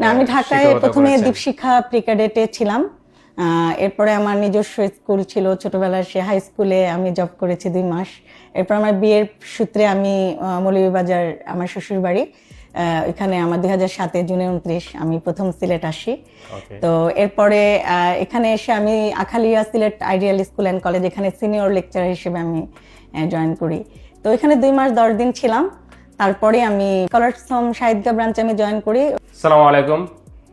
না আমি ঢাকায় প্রথমে? দীপশিখা প্রিক্যাডেটে ছিলাম। এরপরে আমার নিজস্ব স্কুল ছিল ছোটবেলার সে হাই স্কুলে আমি জব করেছি দুই মাস। এরপর আমার বিয়ের সূত্রে আমি মৌলভীবাজার আমার শ্বশুর বাড়ি এখানে আমার দুই হাজার সাতে জুনে উনত্রিশ আমি প্রথম সিলেট আসি। তো এরপরে এখানে এসে আমি Akhalia Sylhet ideal school and college এখানে সিনিয়র লেকচারার হিসেবে আমি জয়েন করি। তো এখানে দুই মাস দশ দিন ছিলাম। তারপরে আমি কলার্স হোম সাহিত্যা ব্রাঞ্চে আমি জয়েন করি। সালামু আলাইকুম।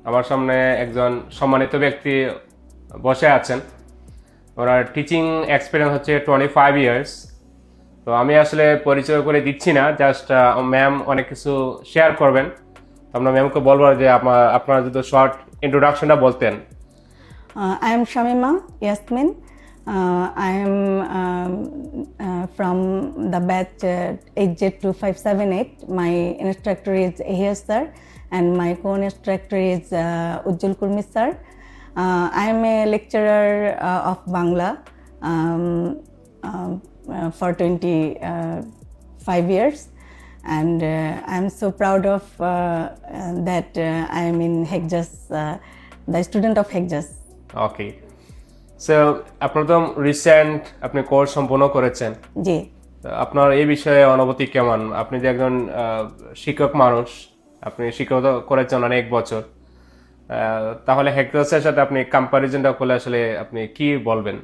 আমার সামনে একজন সম্মানিত ব্যক্তি বসে আছেন। ওনার টিচিং এক্সপিরিয়েন্স হচ্ছে টোয়েন্টি ফাইভ ইয়ার্স তো আমি আসলে পরিচয় করে দিচ্ছি না জাস্ট ম্যাম অনেক কিছু শেয়ার করবেন। আমরা ম্যামকে বলব যে আপনার আপনারা যদি শর্ট ইন্ট্রোডাকশনটা বলতেন। I am Yasmin. Uh, I am um, uh, from the batch uh, HJ2578. My instructor is Ahir sir, and my co-instructor is uh, Ujjul Kurmi sir. Uh, I am a lecturer uh, of Bangla um, um, uh, for 25 years. And uh, I am so proud of uh, uh, that uh, I am in Hegjas, uh, the student of Hegjas. Okay so আপনার তো recent আপনি course সম্পূর্ণ করেছেন। জি। আপনার এই বিষয়ে অনুভূতি কেমন? আপনি যে একজন শিক্ষক মানুষ আপনি শিক্ষকতা করেছেন অনেক বছর। তাহলে হেক্টসের সাথে আপনি কম্পারিজনটা করলে আসলে আপনি কি বলবেন?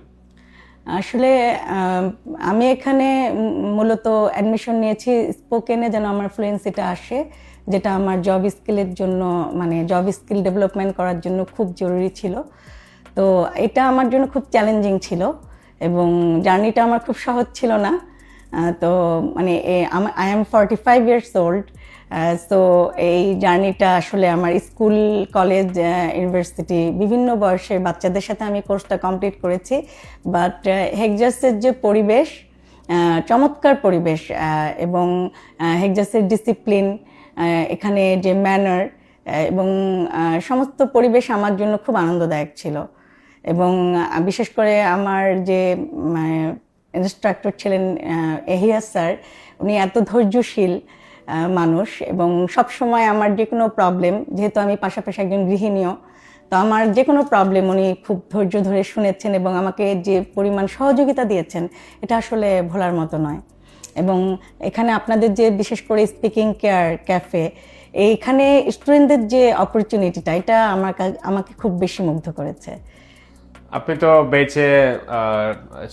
আসলে আমি এখানে মূলত অ্যাডমিশন নিয়েছি স্পোকেনে যেন আমার ফ্লুয়েন্সিটা আসে যেটা আমার জব স্কিলের জন্য মানে জব স্কিল ডেভেলপমেন্ট করার জন্য খুব জরুরি ছিল। তো এটা আমার জন্য খুব চ্যালেঞ্জিং ছিল এবং জার্নিটা আমার খুব সহজ ছিল না। তো মানে I am forty five years old so এই জার্নিটা আসলে আমার স্কুল কলেজ ইউনিভার্সিটি বিভিন্ন বয়সের বাচ্চাদের সাথে আমি কোর্সটা কমপ্লিট করেছি। বাট হেকজাসের যে পরিবেশ চমৎকার পরিবেশ এবং হেকজাসের ডিসিপ্লিন এখানে যে ম্যানার এবং সমস্ত পরিবেশ আমার জন্য খুব আনন্দদায়ক ছিল। এবং বিশেষ করে আমার যে ইনস্ট্রাক্টর ছিলেন এহিয়া স্যার, উনি এত ধৈর্যশীল মানুষ এবং সব সময় আমার যে কোনো প্রবলেম যেহেতু আমি পাশাপাশি একজন গৃহিণীও, তো আমার যে কোনো প্রবলেম উনি খুব ধৈর্য ধরে শুনেছেন এবং আমাকে যে পরিমাণ সহযোগিতা দিয়েছেন, এটা আসলে ভোলার মতো নয়। এবং এখানে আপনাদের যে, বিশেষ করে স্পিকিং কেয়ার ক্যাফে এইখানে স্টুডেন্টদের যে অপরচুনিটিটা এটা আমার আমাকে খুব বেশি মুগ্ধ করেছে। আপনি তো বেঁচে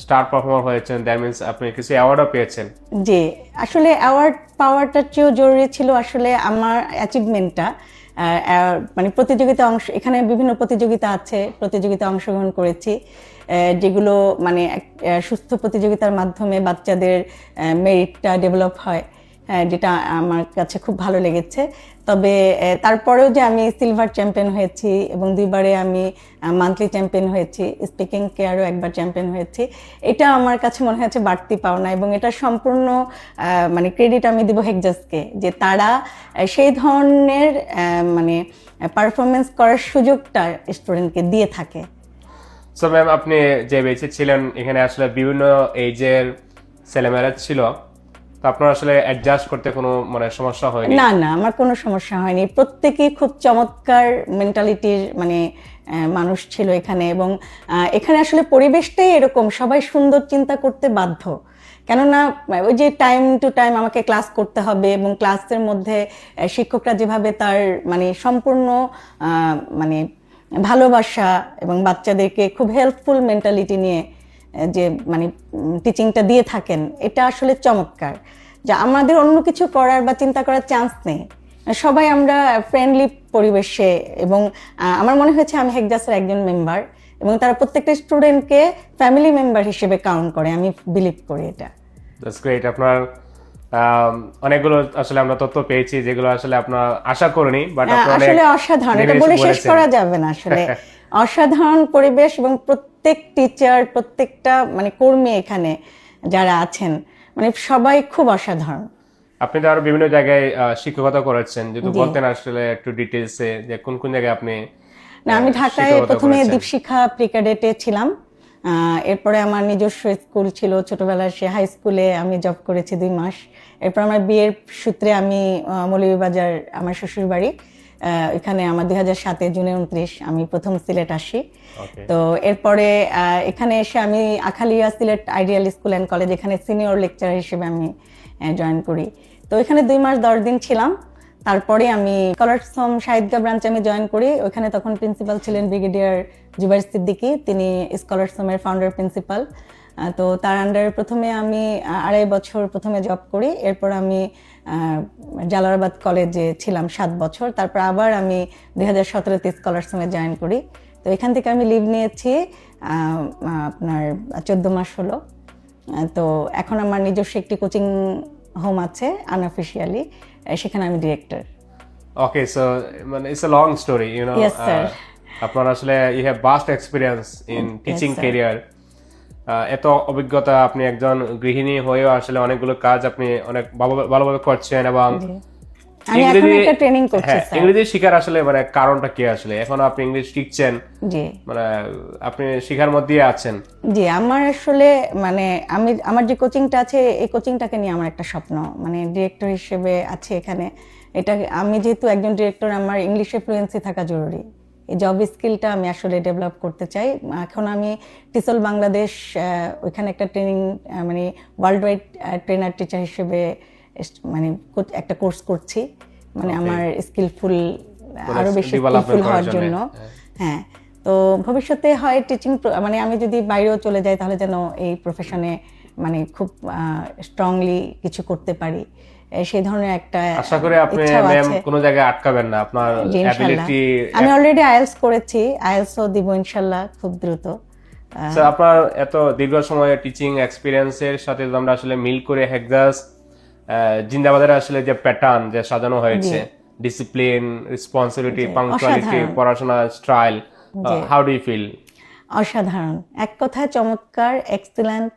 স্টার পারফর্মার হয়েছেন দ্যাট মিনস আপনি কিছু অ্যাওয়ার্ডও পেয়েছেন। জি আসলে অ্যাওয়ার্ড পাওয়ারটার চেয়েও জরুরি ছিল আসলে আমার অ্যাচিভমেন্টটা মানে প্রতিযোগিতা অংশ এখানে বিভিন্ন প্রতিযোগিতা আছে প্রতিযোগিতা অংশগ্রহণ করেছি। যেগুলো মানে সুস্থ প্রতিযোগিতার মাধ্যমে বাচ্চাদের মেরিটটা ডেভেলপ হ্যাঁ, যেটা আমার কাছে খুব ভালো লেগেছে। তবে তারপরেও যে আমি সিলভার চ্যাম্পিয়ন হয়েছি এবং দুইবারে আমি মান্থলি চ্যাম্পিয়ন হয়েছি স্পিকিং কেয়ারও একবার চ্যাম্পিয়ন হয়েছি, এটা আমার কাছে মনে হয়েছে বাড়তি পাওনা এবং এটা সম্পূর্ণ মানে ক্রেডিট আমি দিব হেকজাসকে যে তারা সেই ধরনের মানে পারফরমেন্স করার সুযোগটা স্টুডেন্টকে দিয়ে থাকে। সো ম্যাম আপনি যে বেঁচে ছিলেন, এখানে আসলে বিভিন্ন এইজের ছেলেমেয়েরা ছিল আপনার আসলে অ্যাডজাস্ট করতে কোনো মানে সমস্যা হয়নি? না না, আমার কোনো সমস্যা হয়নি। প্রত্যেকেই খুব চমৎকার মেন্টালিটির মানে মানুষ ছিল এখানে এবং এখানে আসলে পরিবেশটাই এরকম, সবাই সুন্দর চিন্তা করতে বাধ্য। কেননা ওই যে টাইম টু টাইম আমাকে ক্লাস করতে হবে এবং ক্লাসের মধ্যে শিক্ষকরা যেভাবে তার মানে সম্পূর্ণ মানে ভালোবাসা এবং বাচ্চাদেরকে খুব হেল্পফুল মেন্টালিটি নিয়ে যে মানে টিচিংটা দিয়ে থাকেন এটা আসলে চমৎকার। যে আমাদের অন্য কিছু করার বা চিন্তা করার চান্স নেই। সবাই আমরা ফ্রেন্ডলি পরিবেশে এবং আমার মনে হয়েছে আমি হেকজাসের একজন মেম্বার এবং তারা প্রত্যেকটা স্টুডেন্টকে ফ্যামিলি মেম্বার হিসেবে কাউন্ট করে। আমি বিলিভ করি এটা। দ্যাটস গ্রেট আপনার অনেকগুলো আসলে আমরা তথ্য পেয়েছি যেগুলো আসলে আপনার আশা করিনি বাট আসলে অসাধারণ। এটা বলে শেষ করা যাবে না আসলে। অসাধারণ পরিবেশ এবং প্রত্যেক টিচার প্রত্যেকটা মানে কর্মী এখানে যারা আছেন মানে সবাই খুব অসাধারণ। আপনি তো আরও বিভিন্ন জায়গায় শিক্ষকতা করেছেন। যদি বলতেন আসলে একটু ডিটেলসে যে কোন কোন জায়গায় আপনি না আমি ঢাকায় প্রথমে? দীপশিখা প্রিক্যাডেটে ছিলাম। এরপরে আমার নিজস্ব স্কুল ছিল ছোটবেলায় সে হাই স্কুলে আমি জব করেছি দুই মাস। এরপর আমার বিয়ের সূত্রে আমি মৌলভীবাজার আমার শ্বশুর বাড়ি এখানে আমার দুই হাজার সাতে জুনে উনত্রিশ আমি প্রথম সিলেট আসি। তো এরপরে আহ, এখানে এসে আমি Akhalia Sylhet ideal school and college এখানে সিনিয়র লেকচার হিসেবে আমি জয়েন করি। তো এখানে দুই মাস দশ দিন ছিলাম। তারপরে আমি স্কলারসম শাহিদগা ব্রাঞ্চে আমি জয়েন করি। ওখানে তখন প্রিন্সিপাল ছিলেন ব্রিগেডিয়ার জুবাইর সিদ্দিকী। তিনি স্কলারসমের ফাউন্ডার প্রিন্সিপাল তো তার আন্ডারে প্রথমে আমি আড়াই বছর প্রথমে জব করি। এরপর আমি জালালাবাদ কলেজে ছিলাম সাত বছর। তারপর আবার আমি দুই হাজার সতেরোতে স্কলারসমে জয়েন করি। তো এখান থেকে আমি লিভ নিয়েছি আপনার চোদ্দ মাস হলো। তো এখন আমার নিজস্ব একটি কোচিং হোম আছে আনঅফিসিয়ালি সেখানে আমি ডিরেক্টর ওকে সো মানে it's a long story you know Yes, sir. আপনার আসলে you have vast experience in teaching career এত অভিজ্ঞতা আপনি একজন গৃহিণী হয়েও আসলে অনেকগুলো কাজ আপনি অনেক ভালো- ভালোভাবে করছেন এবং আমি এখন একটা ট্রেনিং করছি হ্যাঁ, স্যার ইংরেজি শেখার আসলে মানে কারণটা কি আসলে? এখন আপনি ইংলিশ শিখছেন জি। মানে আপনি শিখার মধ্যে আছেন। জি আমার আসলে মানে আমি আমার যে কোচিংটা আছে এই কোচিংটাকে নিয়ে আমার একটা স্বপ্ন। মানে ডিরেক্টর হিসেবে আছে এখানে। এটা আমি যেহেতু একজন ডিরেক্টর আমার ইংলিশে ফ্লুয়েন্সি থাকা জরুরি। এই জব স্কিলটা আমি আসলে ডেভেলপ করতে চাই। এখন আমি টিসল বাংলাদেশ ওইখানে একটা ট্রেনিং মানে ওয়ার্ল্ড ওয়াইড ট্রেনার টিচার হিসেবে মানে একটা কোর্স করছি। মানে আমার স্কিলফুল আরও বেশি স্কিলফুল হওয়ার জন্য। হ্যাঁ তো ভবিষ্যতে হয় টিচিং মানে আমি যদি বাইরেও চলে যাই তাহলে যেন এই প্রফেশনে মানে খুব স্ট্রংলি কিছু করতে পারি। সেই ধরনের একটা আশা করি আপনি ম্যাম। কোনো জায়গায় আটকাবেন না। আপনার অ্যাবিলিটি আমি অলরেডি আইএলস করেছি। আইএলসও দিব ইনশাল্লাহ খুব দ্রুত। স্যার আপনার এত দীর্ঘ সময় টিচিং এক্সপেরিয়েন্সের সাথে আমরা আসলে মিল করে হেকদাস জিন্দাবাদের আসলে যে প্যাটার্ন যে সাজানো হয়েছে ডিসিপ্লিন রেসপন্সিবিলিটি পাংচুয়ালিটি পড়াশোনা style how do you feel অসাধারণ। এক কথায় চমৎকার এক্সিলেন্ট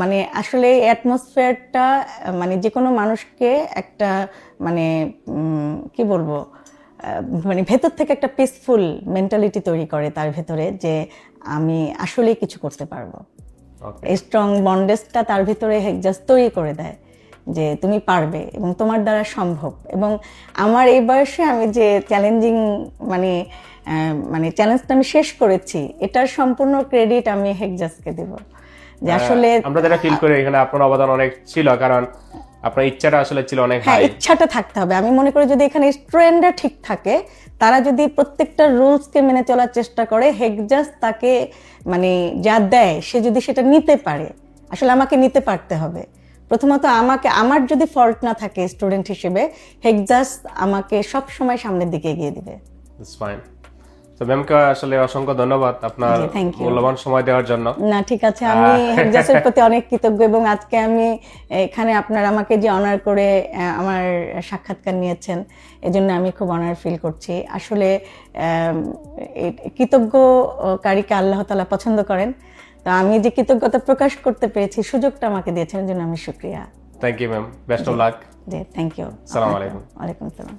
মানে আসলে এই অ্যাটমসফিয়ারটা মানে যে কোনো মানুষকে একটা মানে কি বলব মানে ভেতর থেকে একটা পিসফুল মেন্টালিটি তৈরি করে তার ভেতরে যে আমি আসলেই কিছু করতে পারব। স্ট্রং বন্ডেসটা তার ভিতরে জাস্ট তৈরি করে দেয়। যে তুমি পারবে এবং তোমার দ্বারা সম্ভব। এবং আমার এই বয়সে আমি যে চ্যালেঞ্জিং মানে মানে চ্যালেঞ্জটা আমি শেষ করেছি এটার সম্পূর্ণ ক্রেডিট আমি হেকজাসকে দেব। যে আসলে আমরা যেটা ফিল করি এখানে আপনার অবদান অনেক ছিল কারণ আপনার ইচ্ছাটা আসলে ছিল অনেক হ্যাঁ হাই ইচ্ছাটা থাকতে হবে। আমি মনে করি যদি এখানে স্টুডেন্টরা ঠিক থাকে তারা যদি প্রত্যেকটা রুলসকে মেনে চলার চেষ্টা করে হেকজাস তাকে মানে যা দেয় সে যদি সেটা নিতে পারে আসলে আমাকে নিতে পারতে হবে। প্রথমত আমাকে আমার যদি ফল্ট না থাকে স্টুডেন্ট হিসেবে হেকজাস আমাকে সব সময় সামনের দিকে এগিয়ে দিবে। তো ম্যামকে আসলে অসংখ্য ধন্যবাদ আপনার. মূল্যবান সময় দেওয়ার জন্য। না ঠিক আছে আমি হেকজাসের প্রতি অনেক কৃতজ্ঞ এবং আজকে আমি এখানে আপনার আমাকে যে অনার করে আমার সাক্ষাৎকার নিয়েছেন এজন্য আমি খুব অনার ফিল করছি। আসলে আম, এ- কৃতজ্ঞকারীকে আল্লাহ তালা পছন্দ করেন। তো আমি যে কৃতজ্ঞতা প্রকাশ করতে পেরেছি সুযোগটা আমাকে দিয়েছেন জন্য আমি শুক্রিয়া। Thank you ma'am best of luck G thank you আসসালামু আলাইকুম। ওয়ালাইকুম আসসালাম।